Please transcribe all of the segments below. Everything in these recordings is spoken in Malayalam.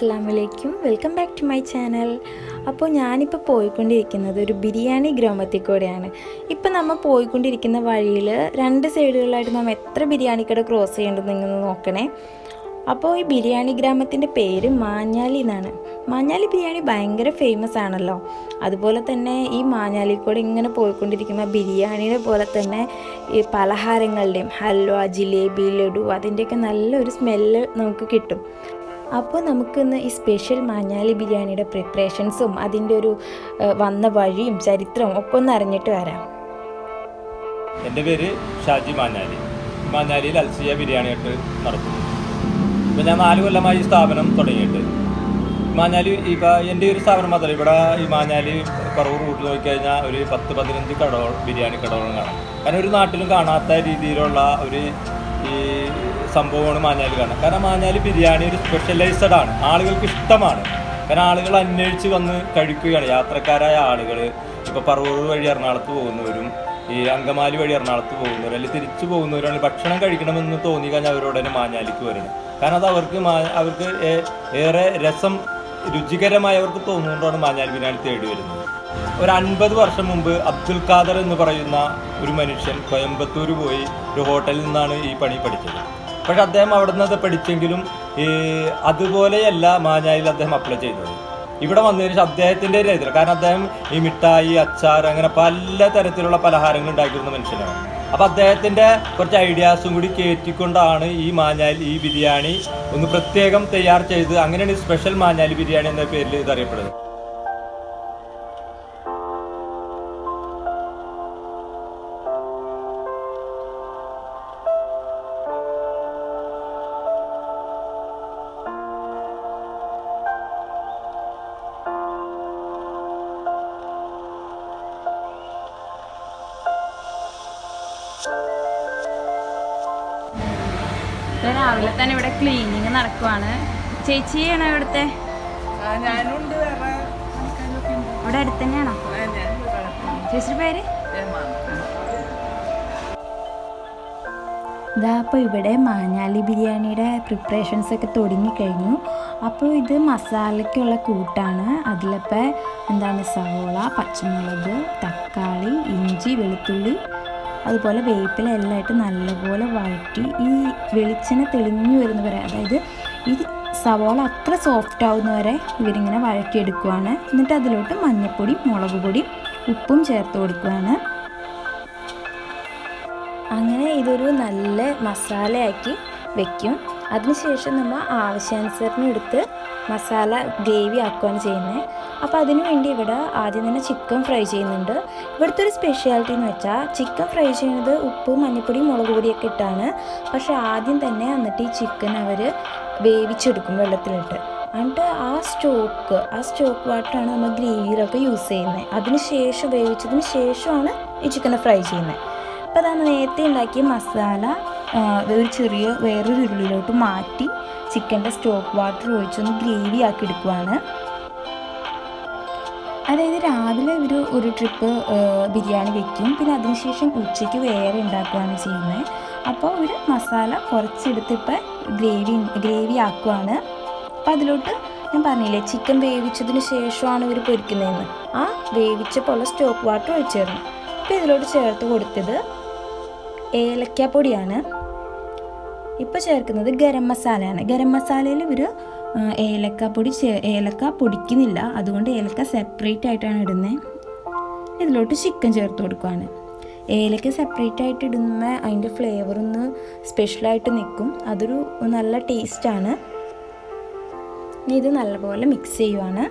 അസ്സാം വലൈക്കും welcome back to my channel അപ്പോൾ ഞാനിപ്പോൾ പോയിക്കൊണ്ടിരിക്കുന്നത് ഒരു ബിരിയാണി ഗ്രാമത്തിൽ കൂടെയാണ് ഇപ്പം നമ്മൾ പോയിക്കൊണ്ടിരിക്കുന്ന വഴിയിൽ രണ്ട് സൈഡുകളിലായിട്ട് നമ്മൾ എത്ര ബിരിയാണിക്കട ക്രോസ് ചെയ്യേണ്ടത് നിങ്ങൾ നോക്കണേ. അപ്പോൾ ഈ ബിരിയാണി ഗ്രാമത്തിന്റെ പേര് മാഞ്ഞാലി എന്നാണ്. മാഞ്ഞാലി ബിരിയാണി ഭയങ്കര ഫേമസ് ആണല്ലോ. അതുപോലെ തന്നെ ഈ മാഞ്ഞാലി കൂടെ ഇങ്ങനെ പോയിക്കൊണ്ടിരിക്കുന്ന ബിരിയാണിയുടെ പോലെ തന്നെ ഈ പലഹാരങ്ങളുടെയും ഹൽവ ജിലേബി ലഡു അതിന്റെയൊക്കെ നല്ലൊരു സ്മെല്ല് നമുക്ക് കിട്ടും. അപ്പോൾ നമുക്കിന്ന് ഈ സ്പെഷ്യൽ മാഞ്ഞാലി ബിരിയാണിയുടെ പ്രിപ്പറേഷൻസും അതിന്റെ ഒരു വന്ന വഴിയും ചരിത്രവും ഒക്കെ ഒന്ന് അറിഞ്ഞിട്ട് വരാം. എന്റെ പേര് ഷാജി മാഞ്ഞാലി. മാഞ്ഞാലിയിൽ അൽസിയ ബിരിയാണി ആയിട്ട് നടത്തുന്നു. ഇപ്പം ഞാൻ നാല് കൊല്ലമായി ഈ സ്ഥാപനം തുടങ്ങിയിട്ട്. മാഞ്ഞാലി ഇപ്പോൾ എന്റെ ഒരു സ്ഥാപനം മാത്രമല്ല ഇവിടെ ഈ മാഞ്ഞാലി പറവൂർ റൂട്ടിൽ നോക്കിക്കഴിഞ്ഞാൽ ഒരു പത്ത് പതിനഞ്ച് കടകൾ ബിരിയാണി കടകളും കാണാം. കാരണം ഒരു നാട്ടിലും കാണാത്ത രീതിയിലുള്ള ഒരു ഈ സംഭവമാണ് മാഞ്ഞാലി കാണാം കാരണം മാഞ്ഞാലി ബിരിയാണി ഒരു സ്പെഷ്യലൈസ്ഡ് ആണ്. ആളുകൾക്ക് ഇഷ്ടമാണ്. കാരണം ആളുകൾ അന്വേഷിച്ച് വന്ന് കഴിക്കുകയാണ്. യാത്രക്കാരായ ആളുകൾ ഇപ്പോൾ പറവൂർ വഴി എറണാകുളത്ത് പോകുന്നവരും ഈ അങ്കമാലി വഴി എറണാകുളത്ത് പോകുന്നവർ അല്ലെങ്കിൽ തിരിച്ചു പോകുന്നവരാണ് ഭക്ഷണം കഴിക്കണമെന്ന് തോന്നി കഴിഞ്ഞാൽ അവരോട് തന്നെ മാഞ്ഞാലിക്ക് വരുന്നത് കാരണം അത് അവർക്ക് അവർക്ക് ഏറെ രസം രുചികരമായി അവർക്ക് തോന്നുന്നതുകൊണ്ടാണ് മാഞ്ഞാലി ബിരിയാണി തേടി വരുന്നത്. ഒരു അൻപത് വർഷം മുമ്പ് അബ്ദുൽ ഖാദർ എന്ന് പറയുന്ന ഒരു മനുഷ്യൻ കോയമ്പത്തൂർ പോയി ഒരു ഹോട്ടലിൽ നിന്നാണ് ഈ പണി പഠിച്ചത്. പക്ഷെ അദ്ദേഹം അവിടെ നിന്ന് അത് പഠിച്ചെങ്കിലും അതുപോലെയല്ല മാഞ്ഞായിൽ അദ്ദേഹം അപ്ലൈ ചെയ്തത്. ഇവിടെ വന്നതിന് ശേഷം അദ്ദേഹത്തിന്റെ ഒരു ഇതിൽ കാരണം അദ്ദേഹം ഈ മിഠായി അച്ചാർ അങ്ങനെ പല തരത്തിലുള്ള പലഹാരങ്ങൾ ഉണ്ടാക്കിയിരുന്ന മനുഷ്യനാണ്. അപ്പോൾ അദ്ദേഹത്തിന്റെ കുറച്ച് ഐഡിയാസും കൂടി കയറ്റിക്കൊണ്ടാണ് ഈ മാഞ്ഞാലി ഈ ബിരിയാണി ഒന്ന് പ്രത്യേകം തയ്യാർ ചെയ്ത് അങ്ങനെയാണ് സ്പെഷ്യൽ മാഞ്ഞാലി ബിരിയാണി എന്ന പേരിൽ ഇത് രാവിലെ തന്നെ ഇവിടെ ക്ലീനിങ് നടക്കുവാണ്. ചേച്ചിയാണോ ഇവിടുത്തെ. ഇവിടെ അടുത്ത് തന്നെയാണോ ചേച്ചി ചേച്ചിയുടെ പേര്. ഇതാ അപ്പോൾ ഇവിടെ മാഞ്ഞാലി ബിരിയാണിയുടെ പ്രിപ്പറേഷൻസ് ഒക്കെ തുടങ്ങിക്കഴിഞ്ഞു അപ്പോൾ ഇത് മസാലയ്ക്കുള്ള കൂട്ടാണ്. അതിലിപ്പോൾ എന്താണ് സവോള പച്ചമുളക് തക്കാളി ഇഞ്ചി വെളുത്തുള്ളി അതുപോലെ വേപ്പില എല്ലായിട്ട് നല്ലപോലെ വഴറ്റി ഈ വെളിച്ചെണ്ണ തെളിഞ്ഞു വരുന്ന വരെ അതായത് ഈ സവോള അത്ര സോഫ്റ്റ് ആവുന്നവരെ ഇവരിങ്ങനെ വഴറ്റിയെടുക്കുകയാണ് എന്നിട്ട് അതിലോട്ട് മഞ്ഞൾപ്പൊടി മുളക് പൊടി ഉപ്പും ചേർത്ത് കൊടുക്കുകയാണ് അങ്ങനെ ഇതൊരു നല്ല മസാലയാക്കി വെക്കും. അതിനുശേഷം നമ്മൾ ആവശ്യാനുസരണം എടുത്ത് മസാല ഗ്രേവി ആക്കുകയാണ് ചെയ്യുന്നത്. അപ്പോൾ അതിനു വേണ്ടി ഇവിടെ ആദ്യം തന്നെ ചിക്കൻ ഫ്രൈ ചെയ്യുന്നുണ്ട്. ഇവിടുത്തെ ഒരു സ്പെഷ്യാലിറ്റി എന്ന് വെച്ചാൽ ചിക്കൻ ഫ്രൈ ചെയ്യുന്നത് ഉപ്പ് മഞ്ഞൾപ്പൊടി മുളക് പൊടിയൊക്കെ ഇട്ടാണ്. പക്ഷേ ആദ്യം തന്നെ എന്നിട്ട് ഈ ചിക്കൻ അവർ വേവിച്ചെടുക്കും വെള്ളത്തിലിട്ട്. എന്നിട്ട് ആ സ്റ്റോക്ക് ആ സ്റ്റോക്ക് വാട്ടറാണ് നമ്മൾ ഗ്രേവിയിലൊക്കെ യൂസ് ചെയ്യുന്നത്. അതിന് ശേഷം വേവിച്ചതിന് ശേഷമാണ് ഈ ചിക്കനെ ഫ്രൈ ചെയ്യുന്നത്. അപ്പോൾ അതാണ് നേരത്തെ ഉണ്ടാക്കിയ മസാല ഒരു ചെറിയ വേറൊരു ഉരുളിയിലോട്ട് മാറ്റി ചിക്കന്റെ സ്റ്റോക്ക് വാട്ടർ ഒഴിച്ചൊന്ന് ഗ്രേവി ആക്കി എടുക്കുവാണ്. അതായത് രാവിലെ ഒരു ഒരു ട്രിപ്പ് ബിരിയാണി വെക്കും. പിന്നെ അതിനുശേഷം ഉച്ചയ്ക്ക് വേറെ ഉണ്ടാക്കുകയാണ് ചെയ്യുന്നത് അപ്പോൾ ഒരു മസാല കുറച്ചെടുത്തിട്ട് ഗ്രേവി ഗ്രേവി ആക്കുവാണ്. അപ്പോൾ അതിലോട്ട് ഞാൻ പറഞ്ഞില്ലേ ചിക്കൻ വേവിച്ചതിന് ശേഷമാണ് ഇവർ പൊരിക്കുന്നതെന്ന്. ആ വേവിച്ചപ്പോൾ സ്റ്റോക്ക് വാട്ടർ ഒഴിച്ചു തരണം അപ്പോൾ ഇതിലോട്ട് ചേർത്ത് കൊടുത്തത് ഏലക്കാപ്പൊടിയാണ് ഇപ്പോൾ ചേർക്കുന്നത് ഗരം മസാലയാണ്. ഗരം മസാലയിൽ ഇവർ ഏലക്ക ചേ ഏലക്ക പൊടിക്കുന്നില്ല. അതുകൊണ്ട് ഏലക്ക സെപ്പറേറ്റ് ആയിട്ടാണ് ഇടുന്നത് ഇതിലോട്ട് ചിക്കൻ ചേർത്ത് കൊടുക്കുകയാണ് ഏലക്ക സെപ്പറേറ്റ് ആയിട്ട് ഇടുന്ന അതിന്റെ ഫ്ലേവർ ഒന്ന് സ്പെഷ്യലായിട്ട് നിൽക്കും. അതൊരു നല്ല ടേസ്റ്റാണ് ഇത് നല്ലപോലെ മിക്സ് ചെയ്യുവാണ്.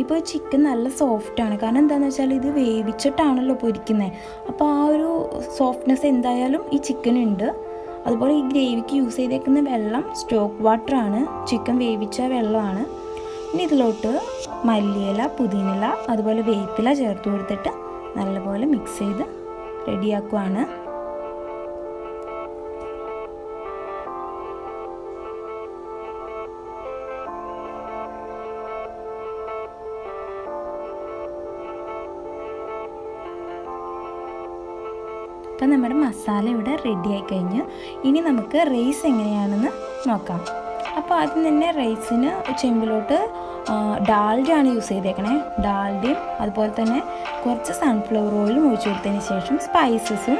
ഇപ്പോൾ ചിക്കൻ നല്ല സോഫ്റ്റാണ് കാരണം എന്താണെന്ന് വെച്ചാൽ ഇത് വേവിച്ചിട്ടാണല്ലോ പൊരിക്കുന്നത് അപ്പോൾ ആ ഒരു സോഫ്റ്റ്നെസ് എന്തായാലും ഈ ചിക്കൻ ഉണ്ട്. അതുപോലെ ഈ ഗ്രേവിക്ക് യൂസ് ചെയ്തേക്കുന്ന വെള്ളം സ്റ്റോക്ക് വാട്ടറാണ് ചിക്കൻ വേവിച്ച വെള്ളമാണ്. ഇനി ഇതിലോട്ട് മല്ലിയില പുതിനില അതുപോലെ വേപ്പില ചേർത്ത് കൊടുത്തിട്ട് നല്ലപോലെ മിക്സ് ചെയ്ത് റെഡിയാക്കുവാണ് അപ്പം നമ്മുടെ മസാല ഇവിടെ റെഡി ആയി കഴിഞ്ഞു ഇനി നമുക്ക് റൈസ് എങ്ങനെയാണെന്ന് നോക്കാം. അപ്പോൾ ആദ്യം തന്നെ റൈസിന് ചെമ്പിലോട്ട് ഡാൽഡയാണ് യൂസ് ചെയ്തേക്കണേ. ഡാൽഡയും അതുപോലെ തന്നെ കുറച്ച് സൺഫ്ലവർ ഓയിലും ഒഴിച്ചു കൊടുത്തതിന് ശേഷം സ്പൈസസും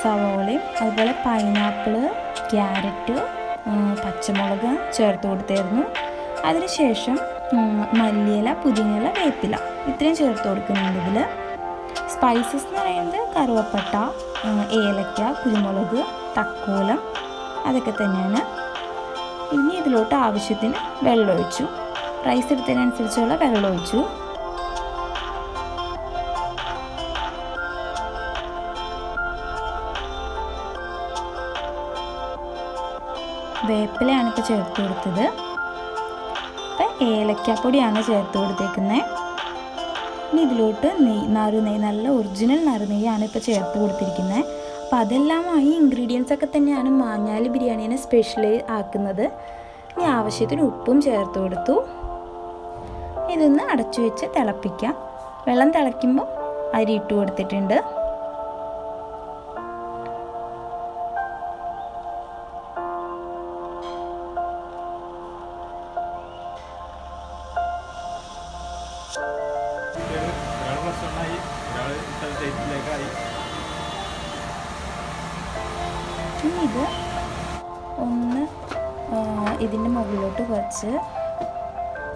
സവോളയും അതുപോലെ പൈനാപ്പിൾ ക്യാരറ്റ് പച്ചമുളക് ചേർത്ത് കൊടുത്തായിരുന്നു. അതിനുശേഷം മല്ലിയില പുതിനയില വേപ്പില ഇത്രയും ചേർത്ത് കൊടുക്കുന്നുണ്ട് ഇതിൽ സ്പൈസസ് എന്ന് പറയുന്നത് കറുവപ്പട്ട ഏലക്ക കുരുമുളക് തക്കോലം അതൊക്കെ തന്നെയാണ്. ഇനി ഇതിലോട്ട് ആവശ്യത്തിന് വെള്ളം ഒഴിച്ചു. റൈസ് എടുത്തതിനനുസരിച്ചുള്ള വെള്ളം ഒഴിച്ചു. വേപ്പിലയാണ് ഇപ്പോൾ ചേർത്ത് കൊടുത്തത്. ഇപ്പം ഏലക്കാപ്പൊടിയാണ് ചേർത്ത് കൊടുത്തേക്കുന്നത് ഇനി ഇതിലോട്ട് നെയ്യ് നറുനെയ്യ് നല്ല ഒറിജിനൽ നാരുനെയ്യാണ് ഇപ്പോൾ ചേർത്ത് കൊടുത്തിരിക്കുന്നത് അപ്പോൾ അതെല്ലാമായി ഇൻഗ്രീഡിയൻസ് ഒക്കെ തന്നെയാണ് മാഞ്ഞാലി ബിരിയാണീനെ സ്പെഷ്യൽ ആക്കുന്നത്. ഇനി ആവശ്യത്തിന് ഉപ്പും ചേർത്ത് കൊടുത്തു. ഇതൊന്ന് അടച്ചു വെച്ച് തിളപ്പിക്കാം. വെള്ളം തിളയ്ക്കുമ്പോൾ അരി ഇട്ട് കൊടുത്തിട്ടുണ്ട്. ഇനി ഇത് ഒന്ന് ഇതിന്റെ മുകളിലോട്ട് കുറച്ച്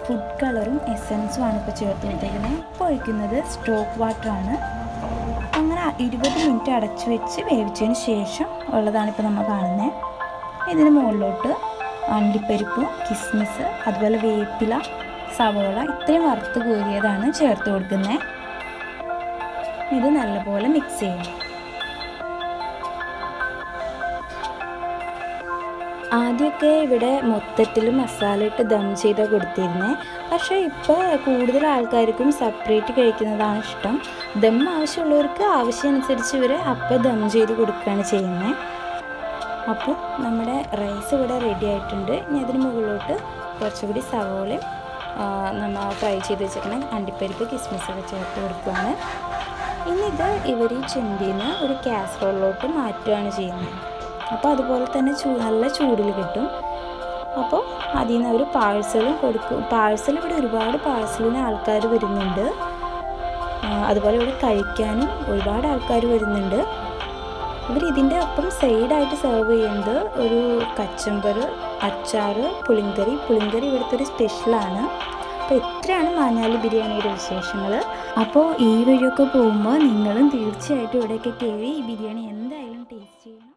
ഫുഡ് കളറും എസൻസും ആണ് ഇപ്പോൾ ചേർത്ത് കൊടുത്തേക്കുന്നത് ഇപ്പോൾ ഒഴിക്കുന്നത് സ്ട്രോക്ക് വാട്ടറാണ് അങ്ങനെ ഇരുപത് മിനിറ്റ് അടച്ചു വെച്ച് വേവിച്ചതിന് ശേഷം ഉള്ളതാണ് ഇപ്പോൾ നമ്മൾ കാണുന്നത് ഇതിന് മുകളിലോട്ട് അണ്ടിപ്പരിപ്പ് കിസ്മിസ് അതുപോലെ വേപ്പില സവോള ഇത്രയും വറുത്ത് കോരിയതാണ് ചേർത്ത് കൊടുക്കുന്നത് ഇത് നല്ലപോലെ മിക്സ് ചെയ്യും. ആദ്യമൊക്കെ ഇവിടെ മൊത്തത്തിൽ മസാല ഇട്ട് ദം ചെയ്ത് കൊടുത്തിരുന്നത് പക്ഷേ ഇപ്പോൾ കൂടുതൽ ആൾക്കാർക്കും സെപ്പറേറ്റ് കഴിക്കുന്നതാണ് ഇഷ്ടം. ദം ആവശ്യമുള്ളവർക്ക് ആവശ്യമനുസരിച്ച് ഇവർ അപ്പോൾ ദം ചെയ്ത് കൊടുക്കുകയാണ് ചെയ്യുന്നത് അപ്പോൾ നമ്മുടെ റൈസ് ഇവിടെ റെഡി ആയിട്ടുണ്ട്. ഇനി അതിന് മുകളിലോട്ട് കുറച്ചുകൂടി സവോളയും നമ്മൾ ഫ്രൈ ചെയ്ത് വെച്ചിരിക്കുന്ന അണ്ടിപ്പരിപ്പ് കിസ്മിസൊക്കെ ചേർത്ത് കൊടുക്കുകയാണ് ഇനി ഇത് ഇവർ ഈ ചെമ്പിന്ന് ഒരു കാസറോളിലോട്ട് മാറ്റുകയാണ് ചെയ്യുന്നത്. അപ്പോൾ അതുപോലെ തന്നെ ചൂ നല്ല ചൂടിൽ കിട്ടും. അപ്പോൾ അതിൽ നിന്ന് അവർ പാഴ്സലും കൊടുക്കും പാഴ്സൽ ഇവിടെ ഒരുപാട് പാഴ്സലിന് ആൾക്കാർ വരുന്നുണ്ട്. അതുപോലെ ഇവിടെ കഴിക്കാനും ഒരുപാട് ആൾക്കാർ വരുന്നുണ്ട്. ഇവർ ഇതിന്റെ ഒപ്പം സൈഡായിട്ട് സെർവ് ചെയ്യുന്നത് ഒരു കച്ചമ്പർ അച്ചാർ പുളിങ്കറി. പുളിങ്കറി ഇവിടുത്തെ ഒരു സ്പെഷ്യലാണ് അപ്പോൾ എത്രയാണ് മാഞ്ഞാലി ബിരിയാണിയുടെ വിശേഷങ്ങൾ? അപ്പോൾ ഈ വഴിയൊക്കെ പോകുമ്പോൾ നിങ്ങളും തീർച്ചയായിട്ടും ഇവിടെയൊക്കെ കയറി ഈ ബിരിയാണി എന്തായാലും ടേസ്റ്റ് ചെയ്യണം.